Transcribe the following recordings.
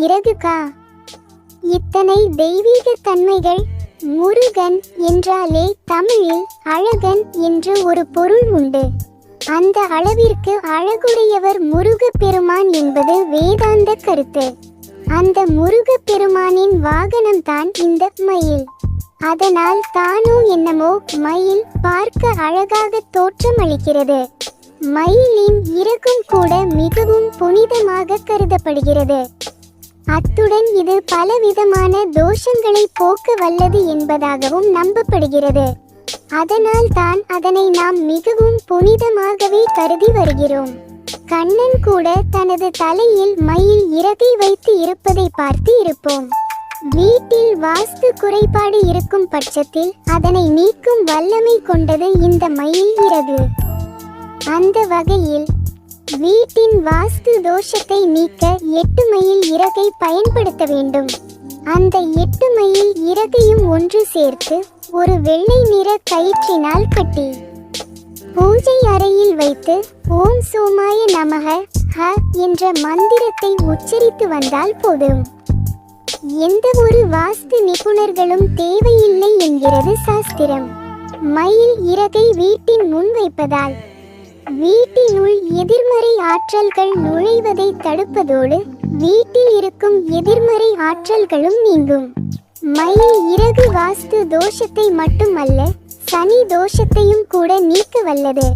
இறகுகா? இத்தனை தெய்வீக தன்மைகள் முருகன் என்றாலே தமிழில் அழகன் என்று ஒரு பொருள் உண்டு. அந்த அளவிற்கு அழகுடையவர் முருகப்பெருமான் என்பது வேதாந்த கருத்து. அந்த முருகப் பெருமானின் வாகனம்தான் இந்த மயில். அதனால் தானோ என்னமோ மயில் பார்க்க அழகாக தோற்றமளிக்கிறது மயிலின் இறகும் கூட மிகவும் புனிதமாக கருதப்படுகிறது. அத்துடன் இது பலவிதமான தோஷங்களை போக்க வல்லது என்பதாகவும் நம்பப்படுகிறது. அதனால் தான் அதனை நாம் மிகவும் புனிதமாகவே கருதி வருகிறோம். கண்ணன் கூட தனது தலையில் மயில் இறகை வைத்து இருப்பதை பார்த்து இருப்போம். வீட்டில் வாஸ்து குறைபாடு இருக்கும் பட்சத்தில் அதனை நீக்கும் வல்லமை கொண்டது இந்த மயில் இறகு அந்த வகையில் வீட்டின் வாஸ்து தோஷத்தை நீக்க எட்டு மைல் இறகை பயன்படுத்த வேண்டும். அந்த எட்டு மைல் இறகையும் ஒன்று சேர்த்து ஒரு வெள்ளை நிற கயிற்றினால் கட்டி பூஜை அறையில் வைத்து ஓம் சோமாய நமக ஹ என்ற மந்திரத்தை உச்சரித்து வந்தால் போதும். எந்த ஒரு வாஸ்து நிபுணர்களும் தேவையில்லை என்கிறது சாஸ்திரம். மயில் இறகை வீட்டின் முன் வைப்பதால் வீட்டினுள் எதிர்மறை ஆற்றல்கள் நுழைவதை தடுப்பதோடு வீட்டில் இருக்கும் எதிர்மறை ஆற்றல்களும் நீங்கும். மயில் இறகு வாஸ்து தோஷத்தை மட்டுமல்ல சனி தோஷத்தையும் கூட நீக்க வல்லது.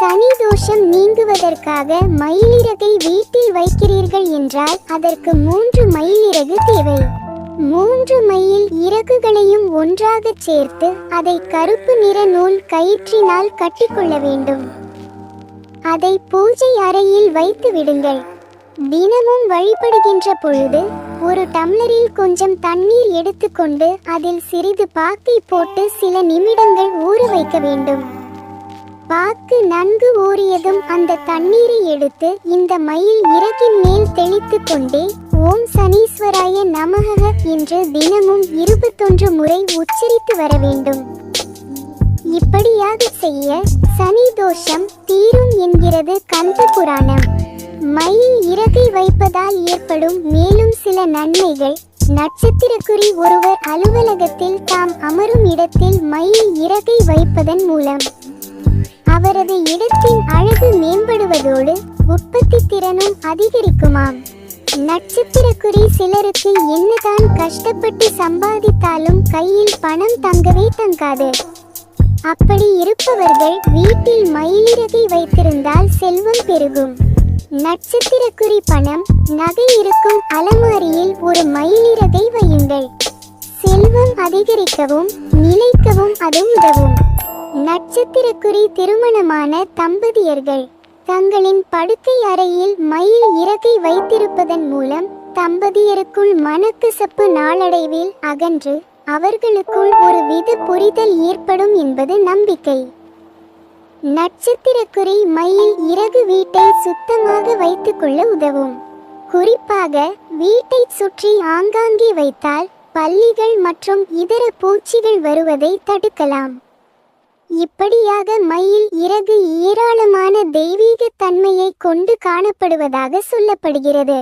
சனி தோஷம் நீங்குவதற்காக மயிலிறகை வீட்டில் வைக்கிறீர்கள் என்றால் அதற்கு மூன்று மயிலிறகு தேவை. மூன்று மயில் இறகுகளையும் ஒன்றாகச் சேர்த்து அதை கருப்பு நிற நூல் கயிற்றினால் கட்டிக்கொள்ள வேண்டும். அதை பூஜை அறையில் வைத்து விடுங்கள். தினமும் வழிபடுகின்ற பொழுது ஒரு டம்ளரில் கொஞ்சம் தண்ணீர் எடுத்துக்கொண்டு அதில் சிறிது பாக்கை போட்டு சில நிமிடங்கள் ஊற வைக்க வேண்டும். பாக்கு நன்கு ஊறியதும் அந்த தண்ணீரை எடுத்து இந்த மயில் இறக்கின் மேல் தெளித்து கொண்டே ஓம் நமக என்று தினமும் இருபத்தொன்று முறை உச்சரித்து வர வேண்டும். இப்படியாக செய்ய சனி தோஷம் தீரும் என்கிறது கந்த புராணம். மயில் இறகை வைப்பதால் ஏற்படும் மேலும் சில நன்மைகள். நட்சத்திரக்குறி ஒருவர் அலுவலகத்தில் தாம் அமரும் இடத்தில் மயில் இறகை வைப்பதன் மூலம். அவரது இடத்தின் அழகு மேம்படுவதோடு உற்பத்தி திறனும் அதிகரிக்குமாம். நட்சத்திரக்குறி சிலருக்கு என்னதான் கஷ்டப்பட்டு சம்பாதித்தாலும் கையில் பணம் தங்கவே தங்காது. அப்படி இருப்பவர்கள் வீட்டில் மயிலிறகை வைத்திருந்தால் செல்வம் பெருகும். நட்சத்திரக்குறி பணம் நகை இருக்கும் அலமாரியில் ஒரு மயிலிறகை வையுங்கள். செல்வம் அதிகரிக்கவும் நிலைக்கவும் அது உதவும். நட்சத்திரக்குறி திருமணமான தம்பதியர்கள் தங்களின் படுக்கை அறையில் மயில் இறக்கை வைத்திருப்பதன் மூலம் தம்பதியருக்குள் மனக்கசப்பு நாளடைவில் அகன்று அவர்களுக்குள் ஒரு வித புரிதல் ஏற்படும் என்பது நம்பிக்கை. நட்சத்திரக்குறி மயில் இறகு வீட்டை சுத்தமாக வைத்துக்கொள்ள உதவும். குறிப்பாக வீட்டை சுற்றி ஆங்காங்கே வைத்தால் பல்லிகள் மற்றும் இதர பூச்சிகள் வருவதை தடுக்கலாம். இப்படியாக மயில் இறகு ஏராளமான தெய்வீக தன்மையை கொண்டு காணப்படுவதாக சொல்லப்படுகிறது.